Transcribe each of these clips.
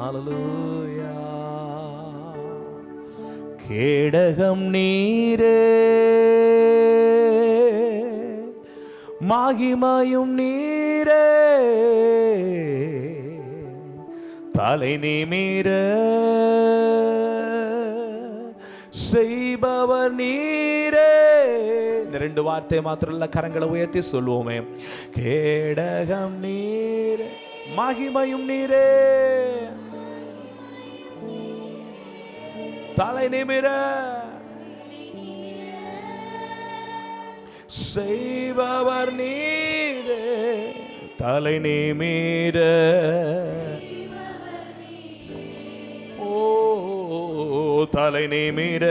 ஹalleluya கேடகம் நீரே மாகிமாயும் நீரே தலை நிமிர செய்பவர் நீரே. இந்த ரெண்டு வார்த்தை மாத்திரம் இல்ல கரங்களை உயர்த்தி சொல்லுவோமே. கேடகம் நீர் மகிமையும் நீரே. தலை நிமிர. செய்பவர் நீரே தலை நிமிர. ஓ தலை நிமிர.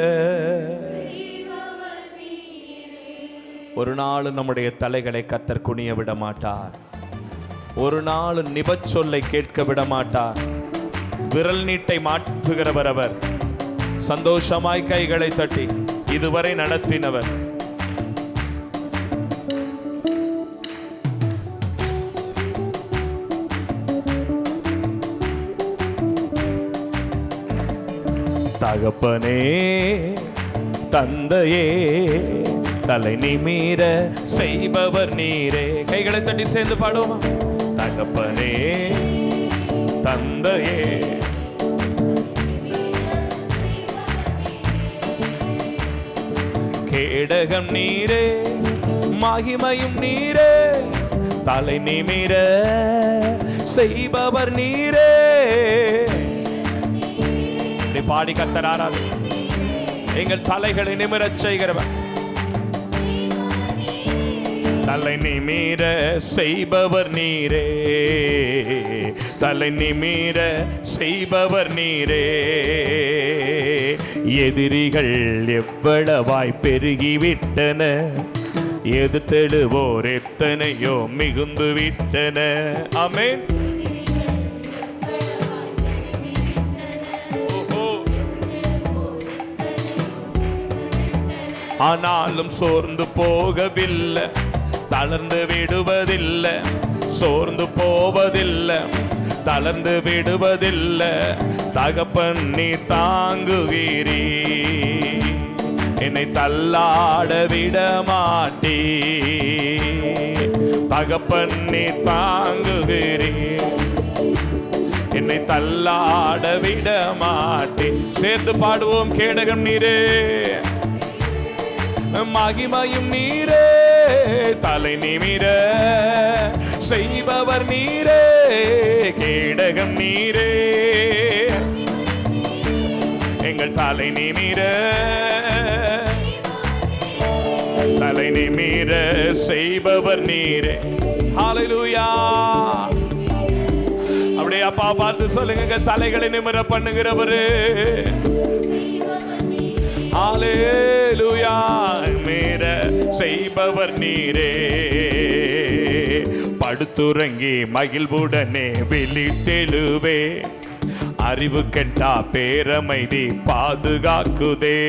ஒரு நாள் நம்முடைய தலைகளை கத்தர் குனிய விட மாட்டார். ஒரு நாள் நிபச்சொல்லை கேட்க விட மாட்டார். விரல் நீட்டை மாற்றுகிறவர் அவர். சந்தோஷமாய் கைகளை தட்டி இதுவரை நடத்தினவர். தகப்பனே தந்தையே தலை நிமீர செய்பவர் நீரே. கைகளை தட்டி சேர்ந்து பாடுவோமா? தகப்பனே தந்தையே கேடகம் நீரே மகிமையும் நீரே தலை நிமிர செய்பவர் நீரே. பாடி கத்தராராது எங்கள் தலைகளை நிமிரச் செய்கிறவர். தலை நிமிர செய்பவர் நீரே தலை நிமிர செய்பவர் நீரே. எதிரிகள் எவ்வளவாய் பெருகிவிட்டன? எதிர்த்தெழுவோர் எத்தனையோ மிகுந்து விட்டன ஆமென் ஆனாலும் சோர்ந்து போகவில்லை. தளர்ந்து விடுவதில்லை. சோர்ந்து போவதில்லை. தளர்ந்து விடுவதில்லை. தகப்பன் நீ தாங்குகிறீ என்னை தள்ளாட விட மாட்டீ. தகப்பன் நீ தாங்குகிறீ என்னை தள்ளாட விட மாட்டே. சேர்ந்து பாடுவோம் கேடகம் நீரே. மகிமையும் நீரே. தலை நிமிர செய்பவர் நீரே. கேடகம் நீரே. எங்கள் தலை நிமிர. தலை நிமிர செய்பவர் நீரே. ஹாலலூயா அப்படியே அப்பா பார்த்து சொல்லுங்க தலைகளை நிமிர பண்ணுகிறவரு. ஹalleluya மீற செய்பவர் நீரே. படுத்துறங்கி மகிழ்வுடனே வெளித்தெழுவே அறிவு கெட்டா பேரமைதி பாதுகாக்குதே.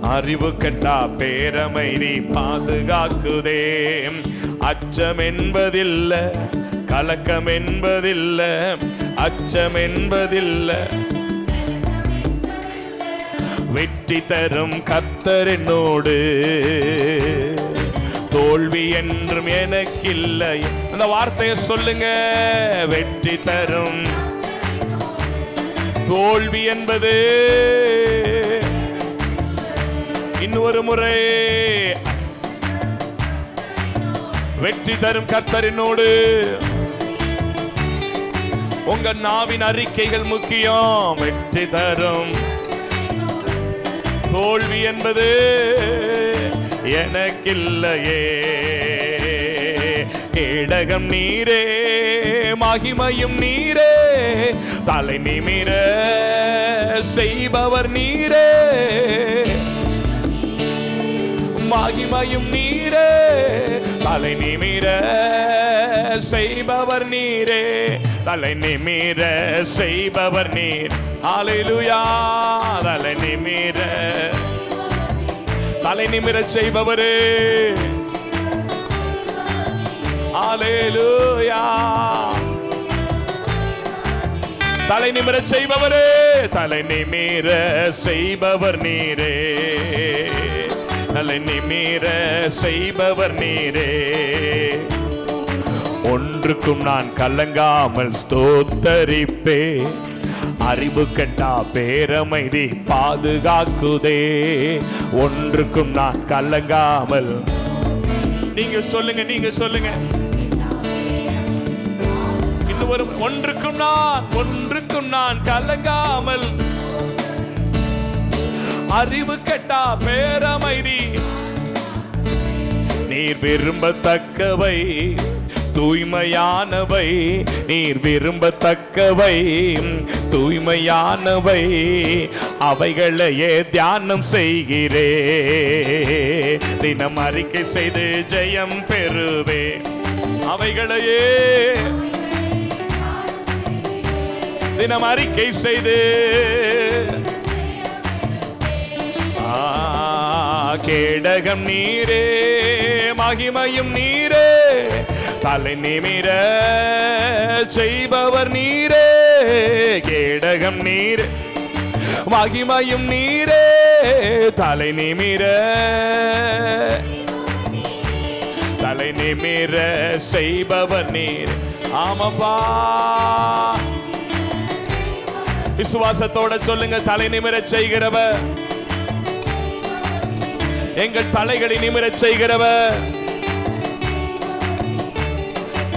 அறிவு கெட்டா பேரமைதி பாதுகாக்குதே. அச்சம் என்பதில்லை கலக்கம் என்பதில்லை அச்சம் என்பதில்லை வெற்றி தரும் கத்தர் என்னோடு. தோல்வி என்றும் எனக்கில்லை. அந்த வார்த்தையை சொல்லுங்க. வெற்றி தரும். தோல்வி என்பது இன்னொரு முறை. வெற்றி தரும் கர்த்தரினோடு உங்க நாவின் அறிக்கைகள் முக்கியம். வெற்றி தரும். தோல்வி என்பது எனக்கில்லையே. கேடகம் நீரே மகிமையும் நீரே. தலை நிமிர செய்பவர் நீரே. மகிமையும் நீரே. தலை நிமிர செய்பவர் நீரே. தலை நிமிர செய்பவர் நீர். ஹalleluya தலை நிமிர தலை நிமிர செய்பவரே. ஹalleluya தலை நிமிர செய்பவரே. தலை நிமிர செய்பவர் நீரே. தலை நிமிர செய்பவர் நீரே. ஒன்றுக்கும் நான் கலங்காமல் ஸ்தோத்தரிப்பே. அறிவு கண்டா பேரமைதி பாதுகாக்குதே. ஒன்றுக்கும் நான் கலங்காமல். நீங்க சொல்லுங்க நீங்க சொல்லுங்க. இன்னும் ஒரு ஒன்றுக்கும் நான் ஒன்றுக்கும் நான் கலங்காமல். அறிவு கட்டா பேரமைதி. நீர் விரும்பத்தக்கவை. தூய்மையானவை நீர் விரும்பத்தக்கவை. தூய்மையானவை அவைகளையே தியானம் செய்கிறே. தினம் அறிக்கை செய்து ஜெயம் பெறுவே. அவைகளையே தினம் அறிக்கை செய்து ஆ, கேடகம் நீரே மகிமையும் நீரே. தலை நிமிர செய்பவர் நீரே கேடகம் நீர் மகிமையும் நீரே தலை நிமிர. தலை நிமிர செய்பவர் நீர். ஆமாப்பா. விசுவாசத்தோட சொல்லுங்க தலை நிமிரச் செய்கிறவர். எங்கள் தலைகளை நிமிரச் செய்கிறவர்.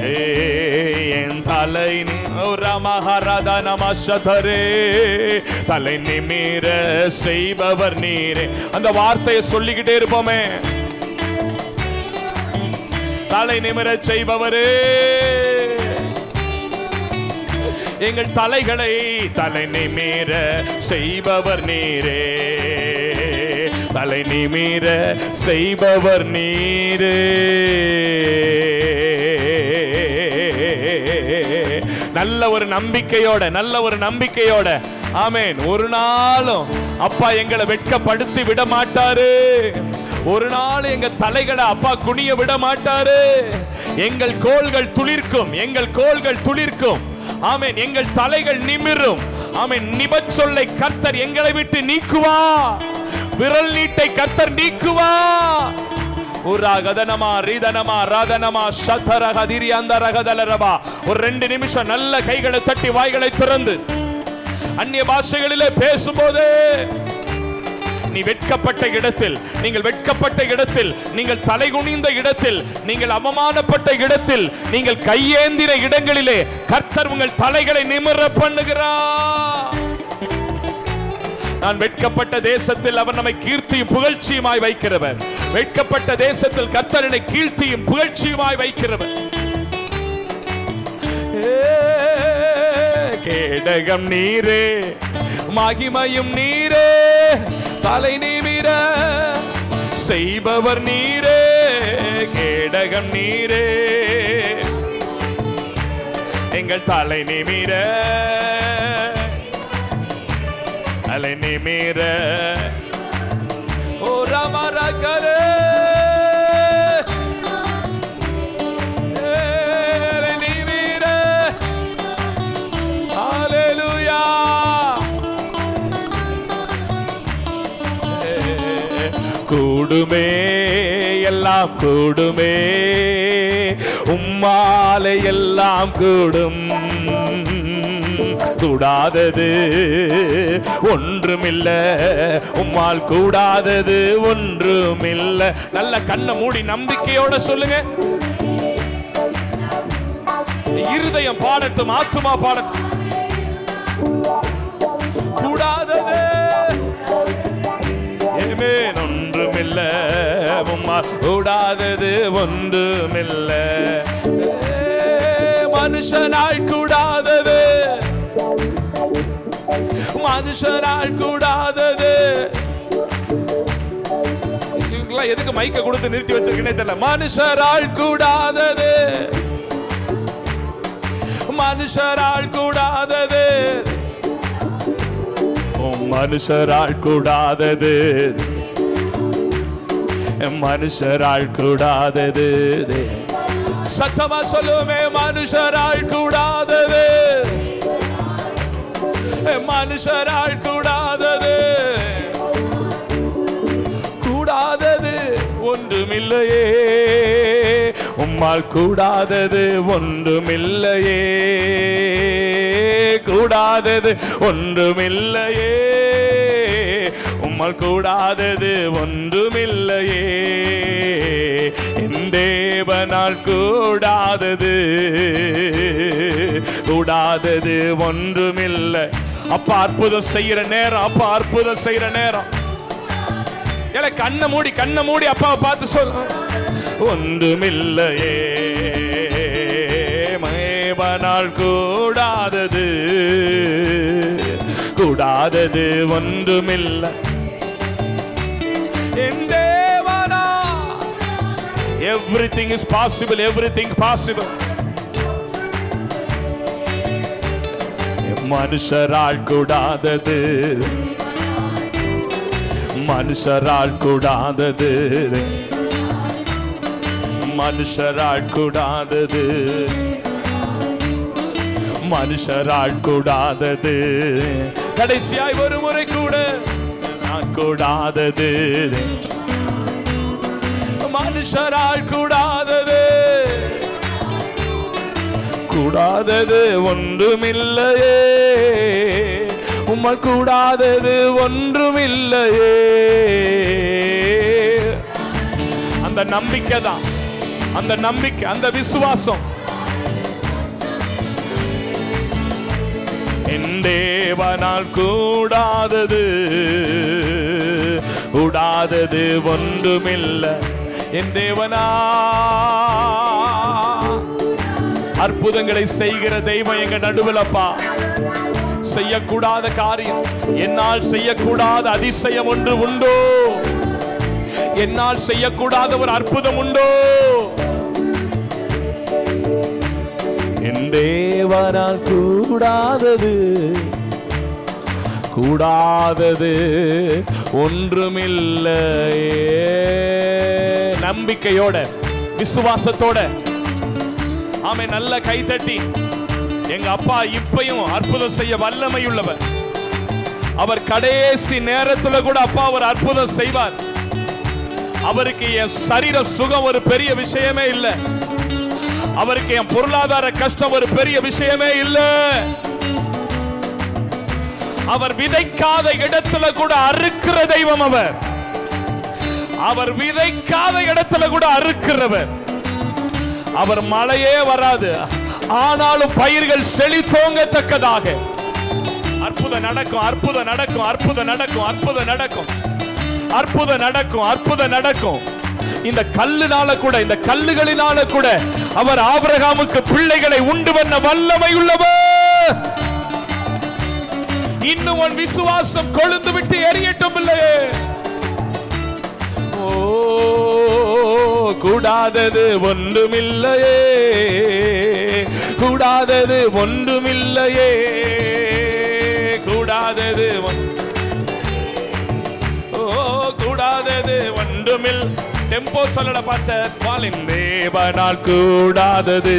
என் தலை ரமஹரத நமசதரே தலை நிமிர செய்பவர் நீரே. அந்த வார்த்தையை சொல்லிக்கிட்டே இருப்போமே. தலை நிமிர செய்பவரே. எங்கள் தலைகளை தலை நிமிர செய்பவர் நீரே. தலை நிமிர செய்பவர் நீரே. நல்ல ஒரு நம்பிக்கையோட நல்ல ஒரு நம்பிக்கையோட. ஆமேன். ஒரு நாளும் அப்பா எங்களை வெட்கப்படுத்தி விட மாட்டாரு. ஒரு நாள் எங்க தலைகளை அப்பா குனிய விட மாட்டாரு. எங்கள் கோள்கள் துளிர்க்கும் எங்கள் கோள்கள் துளிர்க்கும். ஆமேன். எங்கள் தலைகள் நிமிரும். ஆமேன். நிபச் சொல்லை கர்த்தர் எங்களை விட்டு நீக்குவா விரல் நீட்டை கர்த்தர் நீக்குவா ஒரு ரெண்டு நிமிஷம் நல்ல கைகளை தட்டி வாய்களை திறந்து. அந்நிய பாஷைகளிலே பேசும்போது நீ வெட்கப்பட்ட இடத்தில் நீங்கள் வெட்கப்பட்ட இடத்தில் நீங்கள் தலைகுனிந்த இடத்தில் நீங்கள் அவமானப்பட்ட இடத்தில் நீங்கள் கையேந்திர இடங்களிலே கர்த்தர் உங்கள் தலைகளை நிமிர பண்ணுகிறார். நான் வெட்கப்பட்ட தேசத்தில் அவர் நம்மை கீர்த்தியும் புகழ்ச்சியுமாய் வைக்கிறவர். வெட்கப்பட்ட தேசத்தில் கர்த்தரனை கீழ்த்தியும் புகழ்ச்சியுமாய் வைக்கிறவர். கேடகம் நீரே மகிமையும் நீரே தலை நிமிர செய்பவர் நீரே கேடகம் நீரே. எங்கள் தலை நிமிர தலை நிமிர. ஓ ரமரகரே கூடுமே எல்லாம் கூடுமே. உம்மாலை எல்லாம் கூடும். கூடாதது. ஒன்றுமில்ல உம்மால் கூடாதது ஒன்றுமில்ல. நல்ல கண்ணை மூடி நம்பிக்கையோட சொல்லுங்க. இருதயம் பாடட்டும் ஆத்துமா பாடட்டும். கூடாதது. ஏமேன் ஒன்றுமில்ல உம்மால் கூடாதது ஒன்றுமில்ல. மனுஷனாய் மனுஷனால் கூடாதது. மனுஷரால் கூடாதது. இவங்கெல்லாம் எதுக்கு மைக்க கொடுத்து நிறுத்தி வச்சிருக்கேனே தெரியல. மனுஷரால் கூடாதது. மனுஷரால் கூடாதது. மனுஷரால் கூடாதது. மனுஷரால் கூடாதது. சத்தமா சொல்லுமே மனுஷரால் கூடாதது. மனுஷரால் கூடாதது. கூடாதது ஒன்றுமில்லையே. உம்மால் கூடாதது ஒன்றுமில்லையே. கூடாதது ஒன்றுமில்லையே. உம்மால் கூடாதது ஒன்றுமில்லையே. என் தேவனால் கூடாதது. கூடாதது ஒன்றுமில்லை. அப்பா அற்புதம் செய்யற நேரம். அப்பா அற்புதம் செய்யற நேரம். ஏல கண்ணை மூடி கண்ணை மூடி அப்பாவை பார்த்து சொல் ஒன்றுமில்லையே மேவனால் கூடாதது. கூடாதது ஒன்றுமில்லை. Everything everything is possible everything possible மனுஷரால் கூடாதது. மனுஷரால் கூடாதது. மனுஷரால் கூடாதது. மனுஷரால் கூடாதது. கடைசியாய் ஒரு முறை கூட நான் கூடாதது. மனுஷரால் கூடாதது. கூடாதது ஒன்றுமில்லையே. உம்மால் கூடாதது ஒன்றுமில்லையே. அந்த நம்பிக்கை தான். அந்த நம்பிக்கை அந்த விசுவாசம். என் தேவனால் கூடாதது கூடாதது ஒன்றுமில்லை. என் தேவனா அற்புதங்களை செய்கிற தெய்வம் எங்க நடுவிலப்பா செய்யக்கூடாத காரியம் என்னால் செய்யக்கூடாத அதிசயம் ஒன்று உண்டோ. என்னால் செய்யக்கூடாத ஒரு அற்புதம் உண்டோ. என் தேவனால் கூடாதது கூடாதது ஒன்றுமில்லையே. நம்பிக்கையோட விசுவாசத்தோட ஆமை நல்ல கைத்தட்டி எங்க அப்பா இப்பையும் அற்புதம் செய்ய வல்லமை உள்ளவர் அவர் கடைசி நேரத்துல கூட அப்பா ஒரு அற்புதம் செய்வார். அவருக்கு என் சரீர சுகம் ஒரு பெரிய விஷயமே இல்லை. அவருக்கு என் பொருளாதார கஷ்டம் ஒரு பெரிய விஷயமே இல்லை. அவர் விதைக்காத இடத்துல கூட அறுக்கிற தெய்வம் அவர். அவர் விதைக்காத இடத்துல கூட அறுக்கிறவர். அவர் மழையே வராது. ஆனாலும் பயிர்கள் செழித்தோங்கத்தக்கதாக அற்புதம் நடக்கும் அற்புதம் நடக்கும் அற்புதம் நடக்கும் அற்புதம் நடக்கும். அற்புதம் நடக்கும் அற்புதம் நடக்கும். இந்த கல்லுனால கூட இந்த கல்லுகளினால கூட அவர் ஆபரகாமுக்கு பிள்ளைகளை உண்டு பண்ண வல்லமை உள்ளவர். இன்னும் உன் விசுவாசம் கொழுந்து விட்டு எரியட்டும் இல்லையே. ஓ கூடாதது ஒன்றுமில்லையே. கூடாதது ஒன்றுமில்லையே. கூடாதது ஓ கூடாதது ஒன்றுமில் டெம்போ சொல்லல பாஸ்டர் ஸ்டாலின் தேவனால் கூடாதது.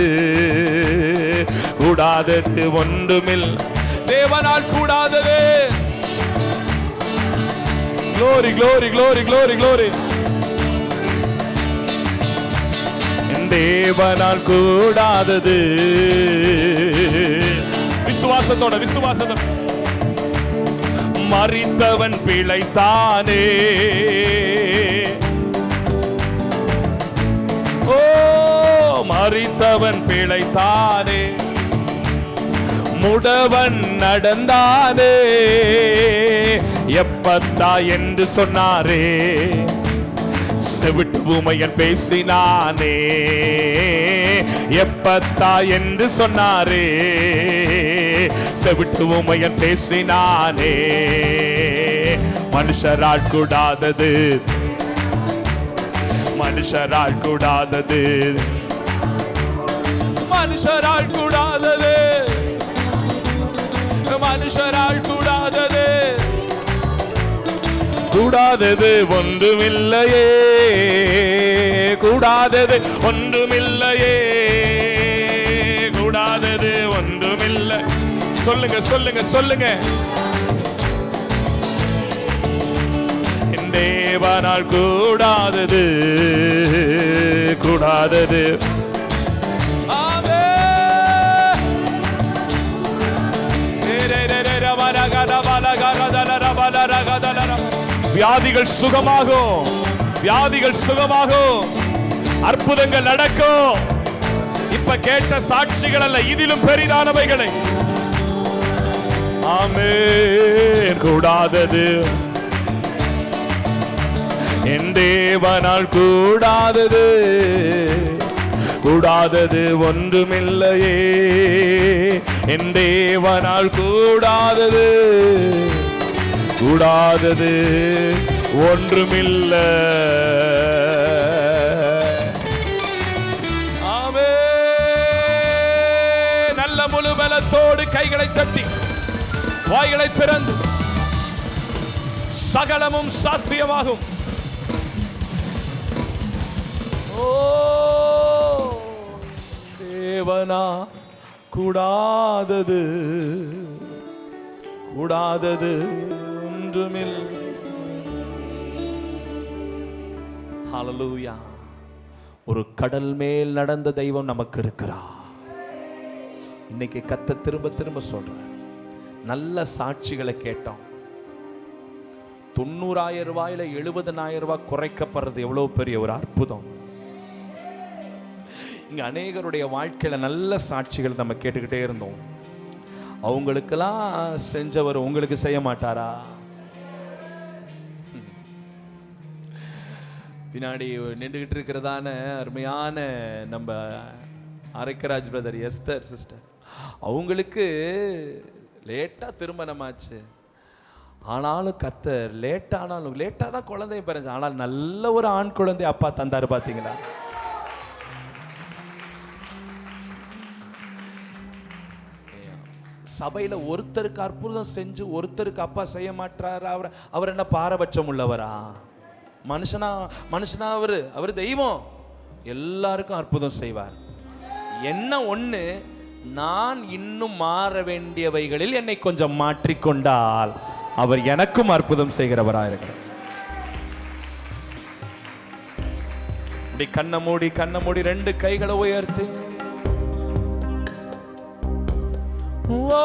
கூடாதது ஒன்றுமில் தேவனால் கூடாதது. Glory glory glory glory glory தேவனால் கூடாதது. விசுவாசத்தோட விசுவாசத்தோட. மறித்தவன் பிழைத்தானே. ஓ மறித்தவன் பிழைத்தானே. முடவன் நடந்தானே. எப்பத்தா என்று சொன்னாரே. செவிட்டு பூமையன் பேசினானே. எப்பத்தா என்று சொன்னாரே. செவிட்டு பூமையன் பேசினானே. மனுஷரால் கூடாதது. மனுஷரால் கூடாதது. மனுஷரால் கூடாதது. மனுஷரால் கூடாதது. கூடாதது ஒன்றுமில்லையே. கூடாதது ஒன்றுமில்லையே. கூடாதது ஒன்றுமில்லை. சொல்லுங்க சொல்லுங்க சொல்லுங்க. தேவனால் கூடாதது கூடாதது. வியாதிகள் சுகமாகும். வியாதிகள் சுகமாகும். அற்புதங்கள் நடக்கும். இப்ப கேட்ட சாட்சிகள் அல்ல இதிலும் பெரிதானவைகளை. ஆமே கூடாதது. என் தேவனால் கூடாதது. கூடாதது ஒன்றுமில்லையே. என் தேவனால் கூடாதது. கூடாதது ஒன்றுமில்ல. ஆமே. நல்ல முழு பலத்தோடு கைகளை தட்டி வாய்களை திறந்து சகலமும் சாத்தியமாகும். ஓ தேவனா கூடாதது கூடாதது. ஒன்றுமில். ஹலலூயா ஒரு கடல் மேல் நடந்த தெய்வம் நமக்கு இருக்கிறா. இன்னைக்கு கத்த திரும்ப திரும்ப சொல்ற நல்ல சாட்சிகளை கேட்டோம். தொண்ணூறாயிரம் ரூபாயில எழுபதனாயிரம் ரூபாய் குறைக்கப்படுறது எவ்வளவு பெரிய ஒரு அற்புதம். இங்க அநேகருடைய வாழ்க்கையில நல்ல சாட்சிகள் நம்ம கேட்டுக்கிட்டே இருந்தோம். அவங்களுக்கெல்லாம் செஞ்சவர் உங்களுக்கு செய்ய மாட்டாரா? பின்னாடி நின்றுகிட்டு இருக்கிறதான அருமையான நம்ம அரைக்கராஜ் பிரதர் எஸ்தர் சிஸ்டர் அவங்களுக்கு லேட்டாக திருமணமாச்சு. ஆனாலும் கத்தர் லேட்டானாலும் லேட்டாக தான் குழந்தைய பிறந்து ஆனால் நல்ல ஒரு ஆண் குழந்தை அப்பா தந்தார் பார்த்தீங்களா சபையில் ஒருத்தருக்கு அற்புதம் செஞ்சு ஒருத்தருக்கு அப்பா செய்ய மாட்டாரு அவர் அவர் என்ன பாரபட்சம் உள்ளவரா? மனுஷனா மனுஷனா அவர் அவர் தெய்வம். எல்லாருக்கும் அற்புதம் செய்வார். என்ன ஒன்று நான் இன்னும் மாற வேண்டியவைகளில் என்னை கொஞ்சம் மாற்றிக்கொண்டால் அவர் எனக்கும் அற்புதம் செய்கிறவரா இருக்கிறார். இப்படி கண்ணை மூடி கண்ணை மூடி ரெண்டு கைகளை உயர்த்தி. ஓ,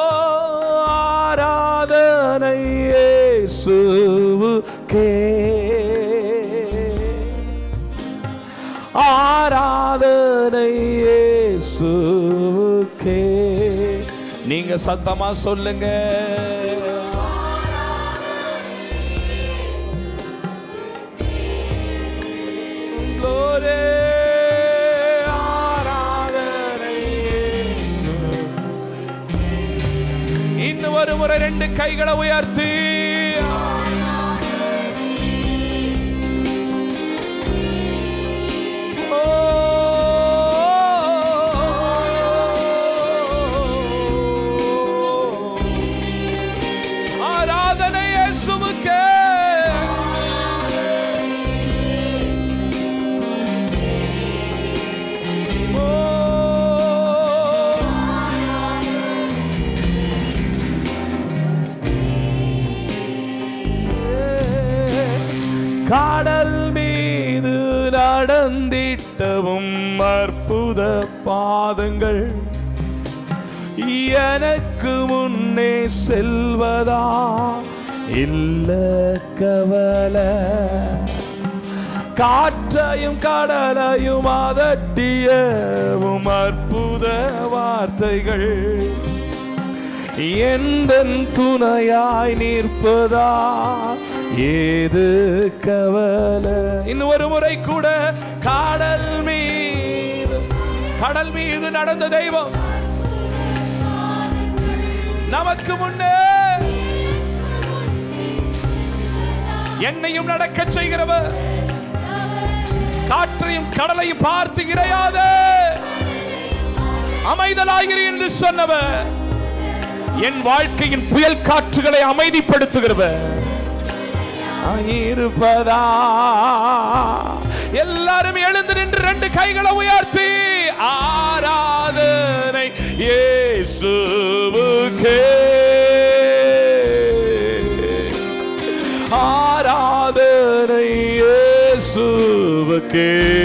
சு சத்தமா சொல்லுங்க. இன்னும் ஒரு முறை ரெண்டு கைகளை உயர்த்தி. அற்புத பாதங்கள் எனக்கு முன்னே செல்வதா? இல்ல கவலை. காற்றையும் கடலையும் அதட்டியவும் அற்புத வார்த்தைகள் எந்தன் துணையாய் நிற்பதா? ஏது கவலை? இன்னும் ஒரு முறை கூட காடல் கடல் மீது நடந்த தெய்வம். நமக்கு முன்னே என்னையும் நடக்க செய்கிறவர். காற்றையும் கடலையும் பார்த்து இறையாத. அமைதலாகிறி என்று சொன்னவர். என் வாழ்க்கையின் புயல் காற்றுகளை அமைதிப்படுத்துகிறவர். இருப்பதா? எல்லாரும் எழுந்து நின்று ரெண்டு கைகளை உயர்த்தி ஆராதனை இயேசுவுக்கே. ஆராதனை இயேசுவுக்கே.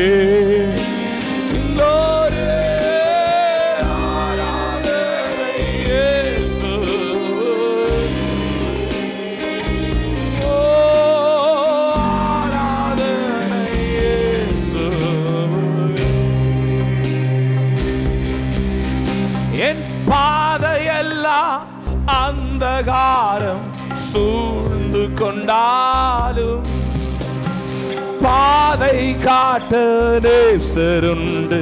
காட்ட நேசருண்டு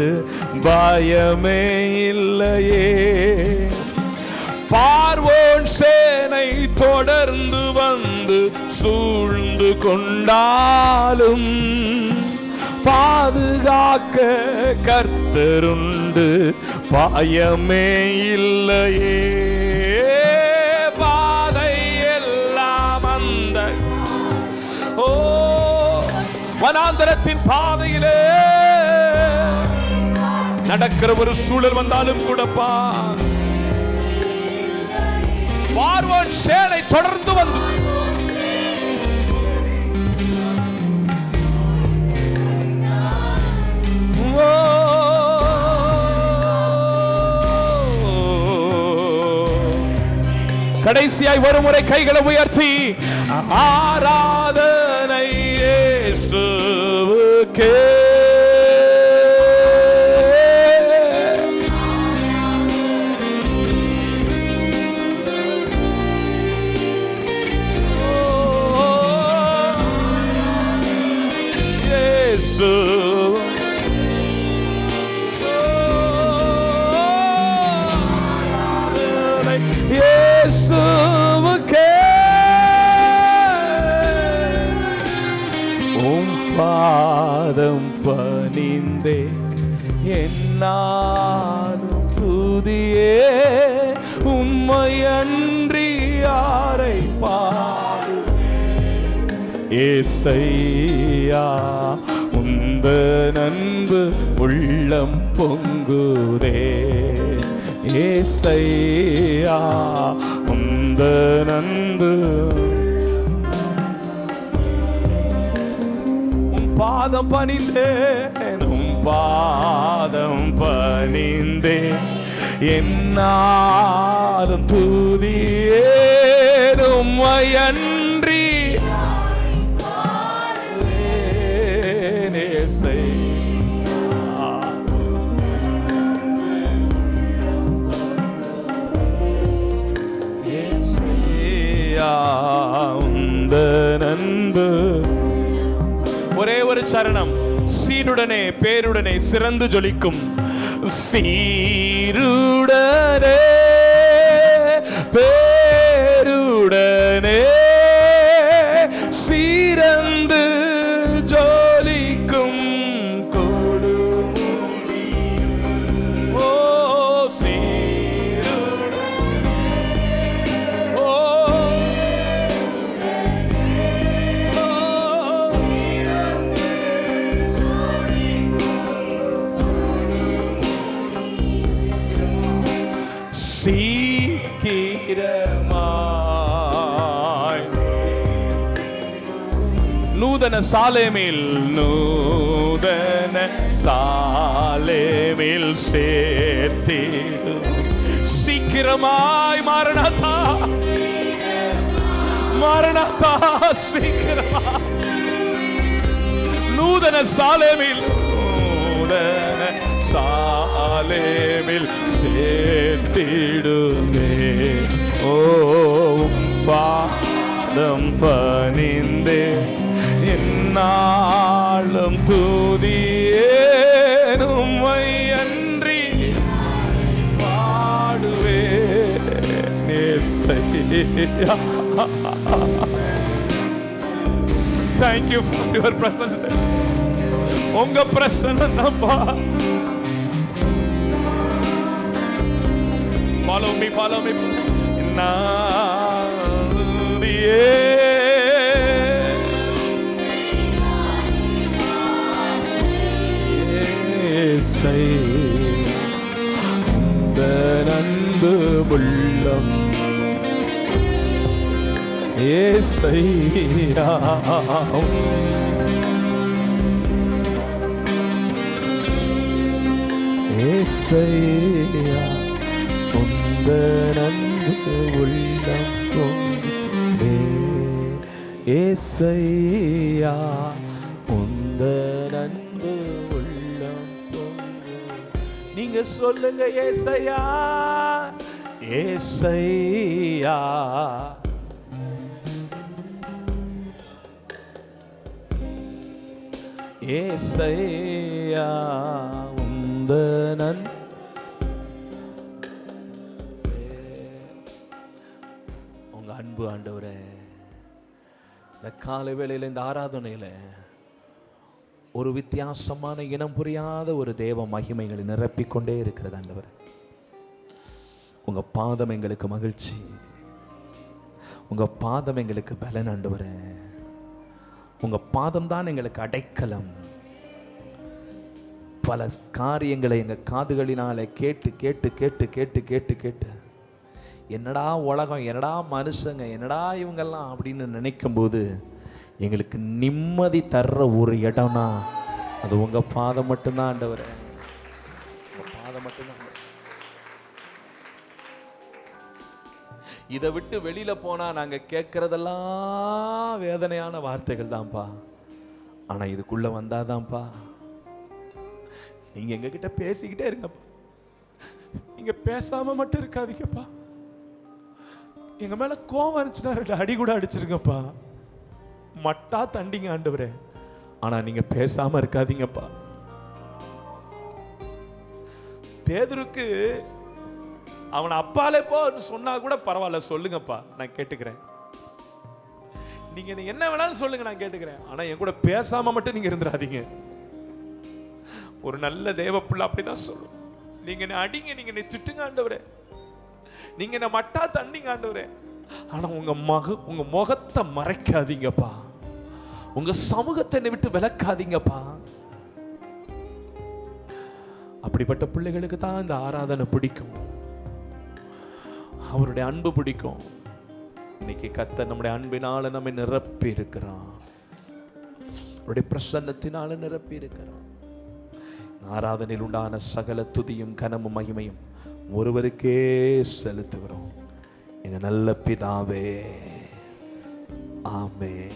பயமே இல்லையே. பார்வோன் சேனை தொடர்ந்து வந்து சூழ்ந்து கொண்டாலும் பாதுகாக்க கர்த்தருண்டு பயமே இல்லையே. அதிகாரத்தின் பாதையிலே நடக்கிற ஒரு சூழல் வந்தாலும் கூடப்பா பார்வோன் சேனை தொடர்ந்து வந்து கடைசியாய் ஒரு முறை கைகளை உயர்த்தி ஆராத உம் பாதம் பணிந்தே என்னாலும் துதியேன் உம்மையன்றி உந்த நண்பு ஒரே ஒரு சரணம். சீருடனே பேருடனே சிறந்து ஜொலிக்கும். சீருடனே. சாலேமில் நூதன சாலேமில் சேர்த்திடு. சீக்கிரமாய் மரணத்தா. மரணத்தா சீக்கிரமா. நூதன சாலேமில் நூதன சாலேமில் சேர்த்திடுமே. ஓ பாதம் பணிந்தே என்னாலும் துதியேனும் அன்றி பாடுவே Nesiah thank you for your presence உங்க பிரசன்னம் தான்ப்பா ஃபாலோ மீ ஃபாலோ மீ நான் நன்பு உள்ளம். ஏசையா ஏசையா உந்த நன்பு உள்ளம். கொண்டே ஏசையா உந்த நன்பு நீங்க சொல்லுங்க ஏசையா. ஏசையா. ஏசையா உந்த நன் உங்க அன்பு ஆண்டவரே இந்த காலை வேளையில் இந்த ஆராதனையில ஒரு வித்தியாசமான இனம் புரியாத ஒரு தேவ மகிமைகளை நிரப்பிக்கொண்டே இருக்கிறது ஆண்டவர். உங்கள் பாதம் எங்களுக்கு மகிழ்ச்சி. உங்கள் பாதம் எங்களுக்கு பலன் ஆண்டவரே. உங்கள் பாதம் தான் எங்களுக்கு அடைக்கலம். பல காரியங்களை எங்கள் காதுகளினால் கேட்டு கேட்டு கேட்டு கேட்டு கேட்டு கேட்டு. என்னடா உலகம் என்னடா மனுஷங்க என்னடா இவங்கெல்லாம் அப்படின்னு நினைக்கும் போது எங்களுக்கு நிம்மதி தர்ற ஒரு இடம்னா அது உங்கள் பாதம் மட்டும்தான் ஆண்டவர். பாதம் மட்டும்தான் இதை விட்டு வெளியில் போனால் நாங்கள் கேட்குறதெல்லாம் வேதனையான வார்த்தைகள் தான்ப்பா. ஆனா இதுக்குள்ள வந்தாதான்ப்பா. நீங்கள் எங்ககிட்ட பேசிக்கிட்டே இருங்கப்பா. நீங்கள் பேசாமல் மட்டும் இருக்காதீங்கப்பா. எங்கள் மேலே கோவம் இருந்துச்சுன்னா ரெண்டு அடி கூட அடிச்சிருங்கப்பா. மட்டா தண்டிங்க ஆண்டவரே. ஆனா நீங்க பேசாம இருக்காதீங்கப்பா. பேதுருக்கு அவன் அப்பாலே போன்னு சொன்னா கூட பரவாயில்ல சொல்லுங்கப்பா நான் கேட்டுக்கிறேன். நீங்க என்ன வேணாலும் சொல்லுங்க நான் கேட்டுக்கிறேன். ஆனா என் கூட பேசாம மட்டும் நீங்க இருந்துடாதீங்க. ஒரு நல்ல தேவ பிள்ளை அப்படிதான் சொல்லும். நீங்க என்ன அடிங்க நீங்க என்னை திட்டுங்க ஆண்டவரே. நீங்க என்ன மட்டா தண்டிங்க ஆண்டவரே. ஆனா உங்க மக உங்க முகத்தை மறைக்காதீங்கப்பா. உங்க சமூகத்தை என்னை விட்டு விளக்காதீங்கப்பா அப்படிப்பட்ட பிள்ளைகளுக்கு தான் இந்த ஆராதனை பிடிக்கும். அவருடைய அன்பு பிடிக்கும். இன்னைக்கு கத்த நம்முடைய அன்பினால நம்மை நிரப்பி இருக்கிறான் அவருடைய பிரசன்னத்தினால நிரப்பி இருக்கிறான் ஆராதனையில் உண்டான சகல துதியும் கனமும் மகிமையும் ஒருவருக்கே செலுத்துகிறோம். எங்கள் நல்ல பிதாவே. ஆமே